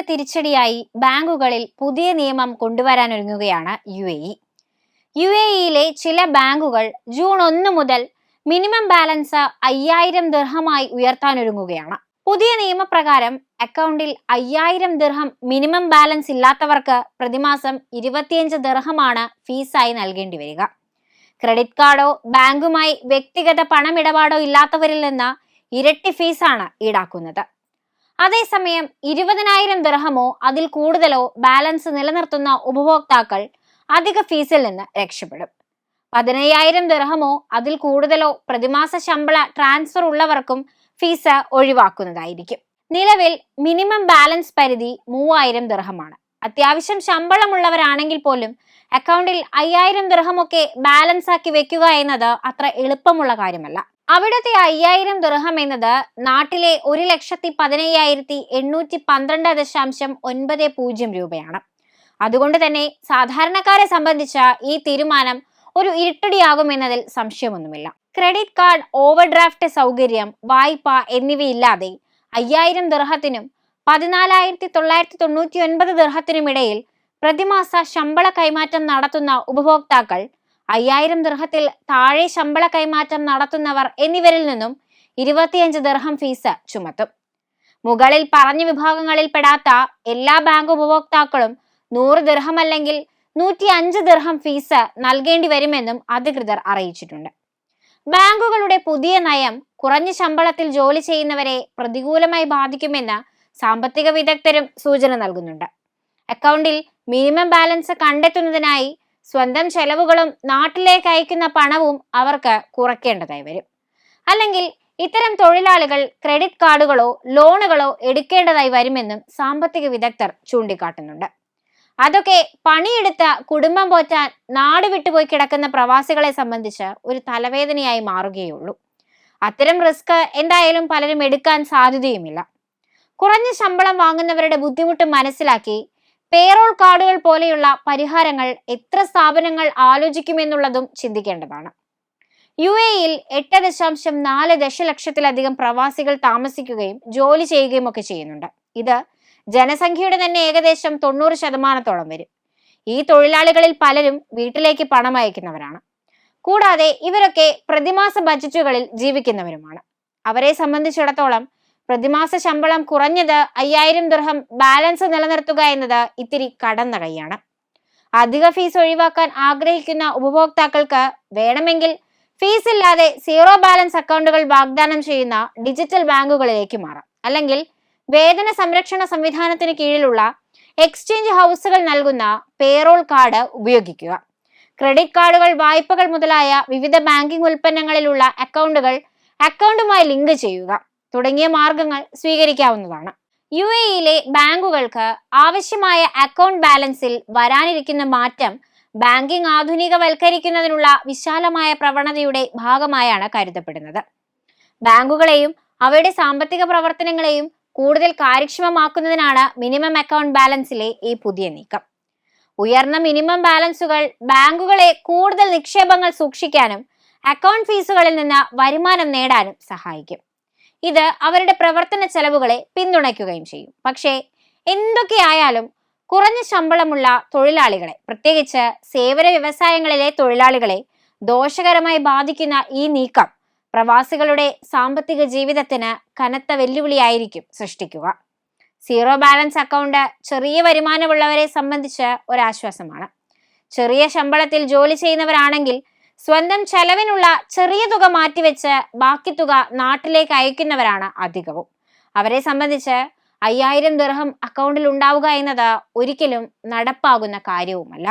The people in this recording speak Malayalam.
തൊഴിലാളികൾക്ക് തിരിച്ചടിയായി ബാങ്കുകളിൽ പുതിയ നിയമം കൊണ്ടുവരാനൊരുങ്ങുകയാണ് U A E. U A ഇയിലെ ചില ബാങ്കുകൾ ജൂൺ ഒന്ന് മുതൽ മിനിമം ബാലൻസ് അയ്യായിരം ദിർഹമായി ഉയർത്താനൊരുങ്ങുകയാണ്. പുതിയ നിയമപ്രകാരം അക്കൗണ്ടിൽ അയ്യായിരം ദിർഹം മിനിമം ബാലൻസ് ഇല്ലാത്തവർക്ക് പ്രതിമാസം ഇരുപത്തിയഞ്ച് ദിർഹമാണ് ഫീസായി നൽകേണ്ടി വരിക. ക്രെഡിറ്റ് കാർഡോ ബാങ്കുമായി വ്യക്തിഗത പണമിടപാടോ ഇല്ലാത്തവരിൽ നിന്ന് ഇരട്ടി ഫീസാണ് ഈടാക്കുന്നത്. അതേസമയം ഇരുപതിനായിരം ദിർഹമോ അതിൽ കൂടുതലോ ബാലൻസ് നിലനിർത്തുന്ന ഉപഭോക്താക്കൾ അധിക ഫീസിൽ നിന്ന് രക്ഷപ്പെടും. പതിനയ്യായിരം ദിർഹമോ അതിൽ കൂടുതലോ പ്രതിമാസ ശമ്പള ട്രാൻസ്ഫർ ഉള്ളവർക്കും ഫീസ് ഒഴിവാക്കുന്നതായിരിക്കും. നിലവിൽ മിനിമം ബാലൻസ് പരിധി മൂവായിരം ദിർഹമാണ്. അത്യാവശ്യം ശമ്പളമുള്ളവരാണെങ്കിൽ പോലും അക്കൗണ്ടിൽ അയ്യായിരം ദിർഹമൊക്കെ ബാലൻസ് ആക്കി വെക്കുക എന്നത് അത്ര എളുപ്പമുള്ള കാര്യമല്ല. അവിടുത്തെ അയ്യായിരം ദുർഹം എന്നത് നാട്ടിലെ ഒരു ലക്ഷത്തി പതിനയ്യായിരത്തി എണ്ണൂറ്റി പന്ത്രണ്ട് ദശാംശം ഒൻപത് പൂജ്യം രൂപയാണ്. അതുകൊണ്ട് തന്നെ സാധാരണക്കാരെ സംബന്ധിച്ച ഈ തീരുമാനം ഒരു ഇരുട്ടടിയാകുമെന്നതിൽ സംശയമൊന്നുമില്ല. ക്രെഡിറ്റ് കാർഡ് ഓവർഡ്രാഫ്റ്റ് സൗകര്യം വായ്പ എന്നിവയില്ലാതെ അയ്യായിരം ദിർഹത്തിനും പതിനാലായിരത്തി തൊള്ളായിരത്തി തൊണ്ണൂറ്റി ഒൻപത് ദിർഹത്തിനും ഇടയിൽ പ്രതിമാസ ശമ്പള കൈമാറ്റം നടത്തുന്ന ഉപഭോക്താക്കൾ അയ്യായിരം ദർഹത്തിൽ താഴെ ശമ്പള കൈമാറ്റം നടത്തുന്നവർ എന്നിവരിൽ നിന്നും ഇരുപത്തിയഞ്ച് ദർഹം ഫീസ് ചുമത്തും. മുകളിൽ പറഞ്ഞ വിഭാഗങ്ങളിൽ പെടാത്ത എല്ലാ ബാങ്ക് ഉപഭോക്താക്കളും നൂറ് ദർഹം അല്ലെങ്കിൽ നൂറ്റി അഞ്ച് ദർഹം ഫീസ് നൽകേണ്ടി വരുമെന്നും അധികൃതർ അറിയിച്ചിട്ടുണ്ട്. ബാങ്കുകളുടെ പുതിയ നയം കുറഞ്ഞ ശമ്പളത്തിൽ ജോലി ചെയ്യുന്നവരെ പ്രതികൂലമായി ബാധിക്കുമെന്ന് സാമ്പത്തിക വിദഗ്ധരും സൂചന നൽകുന്നുണ്ട്. അക്കൗണ്ടിൽ മിനിമം ബാലൻസ് കണ്ടെത്തുന്നതിനായി സ്വന്തം ചെലവുകളും നാട്ടിലേക്ക് അയക്കുന്ന പണവും അവർക്ക് കുറയ്ക്കേണ്ടതായി വരും. അല്ലെങ്കിൽ ഇത്തരം തൊഴിലാളികൾ ക്രെഡിറ്റ് കാർഡുകളോ ലോണുകളോ എടുക്കേണ്ടതായി വരുമെന്നും സാമ്പത്തിക വിദഗ്ധർ ചൂണ്ടിക്കാട്ടുന്നുണ്ട്. അതൊക്കെ പണിയെടുത്ത കുടുംബം പോറ്റാൻ നാട് വിട്ടുപോയി കിടക്കുന്ന പ്രവാസികളെ സംബന്ധിച്ച് ഒരു തലവേദനയായി മാറുകയുള്ളൂ. അത്തരം റിസ്ക് എന്തായാലും പലരും എടുക്കാൻ സാധ്യതയുമില്ല. കുറഞ്ഞ ശമ്പളം വാങ്ങുന്നവരുടെ ബുദ്ധിമുട്ട് മനസ്സിലാക്കി പേറോൾ കാർഡുകൾ പോലെയുള്ള പരിഹാരങ്ങൾ എത്ര സ്ഥാപനങ്ങൾ ആലോചിക്കുമെന്നുള്ളതും ചിന്തിക്കേണ്ടതാണ്. യു എയിൽ എട്ട് ദശാംശം നാല് ദശലക്ഷത്തിലധികം പ്രവാസികൾ താമസിക്കുകയും ജോലി ചെയ്യുകയും ഒക്കെ ചെയ്യുന്നുണ്ട്. ഇത് ജനസംഖ്യയുടെ തന്നെ ഏകദേശം തൊണ്ണൂറ് ശതമാനത്തോളം വരും. ഈ തൊഴിലാളികളിൽ പലരും വീട്ടിലേക്ക് പണം അയക്കുന്നവരാണ്. കൂടാതെ ഇവരൊക്കെ പ്രതിമാസ ബജറ്റുകളിൽ ജീവിക്കുന്നവരുമാണ്. അവരെ സംബന്ധിച്ചിടത്തോളം പ്രതിമാസ ശമ്പളം കുറഞ്ഞത് അയ്യായിരം ദൃഹം ബാലൻസ് നിലനിർത്തുക എന്നത് ഇത്തിരി കടന്ന കൈയാണ്. അധിക ഫീസ് ഒഴിവാക്കാൻ ആഗ്രഹിക്കുന്ന ഉപഭോക്താക്കൾക്ക് വേണമെങ്കിൽ ഫീസ് ഇല്ലാതെ സീറോ ബാലൻസ് അക്കൗണ്ടുകൾ വാഗ്ദാനം ചെയ്യുന്ന ഡിജിറ്റൽ ബാങ്കുകളിലേക്ക് മാറാം. അല്ലെങ്കിൽ വേതന സംരക്ഷണ സംവിധാനത്തിന് കീഴിലുള്ള എക്സ്ചേഞ്ച് ഹൗസുകൾ നൽകുന്ന പേറോൾ കാർഡ് ഉപയോഗിക്കുക. ക്രെഡിറ്റ് കാർഡുകൾ വായ്പകൾ മുതലായ വിവിധ ബാങ്കിംഗ് ഉൽപ്പന്നങ്ങളിലുള്ള അക്കൗണ്ടുകൾ അക്കൗണ്ടുമായി ലിങ്ക് ചെയ്യുക. തുടങ്ങിയ മാർഗങ്ങൾ സ്വീകരിക്കാവുന്നതാണ്. യു എയിലെ ബാങ്കുകൾക്ക് ആവശ്യമായ അക്കൗണ്ട് ബാലൻസിൽ വരാനിരിക്കുന്ന മാറ്റം ബാങ്കിംഗ് ആധുനികവൽക്കരിക്കുന്നതിനുള്ള വിശാലമായ പ്രവണതയുടെ ഭാഗമായാണ് കരുതപ്പെടുന്നത്. ബാങ്കുകളെയും അവയുടെ സാമ്പത്തിക പ്രവർത്തനങ്ങളെയും കൂടുതൽ കാര്യക്ഷമമാക്കുന്നതിനാണ് മിനിമം അക്കൗണ്ട് ബാലൻസിലെ ഈ പുതിയ നീക്കം. ഉയർന്ന മിനിമം ബാലൻസുകൾ ബാങ്കുകളെ കൂടുതൽ നിക്ഷേപങ്ങൾ സൂക്ഷിക്കാനും അക്കൗണ്ട് ഫീസുകളിൽ നിന്ന് വരുമാനം നേടാനും സഹായിക്കും. ഇത് അവരുടെ പ്രവർത്തന ചെലവുകളെ പിന്തുണയ്ക്കുകയും ചെയ്യും. പക്ഷേ എന്തൊക്കെയായാലും കുറഞ്ഞ ശമ്പളമുള്ള തൊഴിലാളികളെ പ്രത്യേകിച്ച് സേവന വ്യവസായങ്ങളിലെ തൊഴിലാളികളെ ദോഷകരമായി ബാധിക്കുന്ന ഈ നീക്കം പ്രവാസികളുടെ സാമ്പത്തിക ജീവിതത്തിന് കനത്ത വെല്ലുവിളിയായിരിക്കും സൃഷ്ടിക്കുക. സീറോ ബാലൻസ് അക്കൗണ്ട് ചെറിയ വരുമാനമുള്ളവരെ സംബന്ധിച്ച് ഒരാശ്വാസമാണ്. ചെറിയ ശമ്പളത്തിൽ ജോലി ചെയ്യുന്നവരാണെങ്കിൽ സ്വന്തം ചെലവിനുള്ള ചെറിയ തുക മാറ്റിവെച്ച് ബാക്കി തുക നാട്ടിലേക്ക് അയക്കുന്നവരാണ് അധികവും. അവരെ സംബന്ധിച്ച് അയ്യായിരം ദിർഹം അക്കൗണ്ടിൽ ഉണ്ടാവുക എന്നത് ഒരിക്കലും നടപ്പാകുന്ന കാര്യവുമല്ല.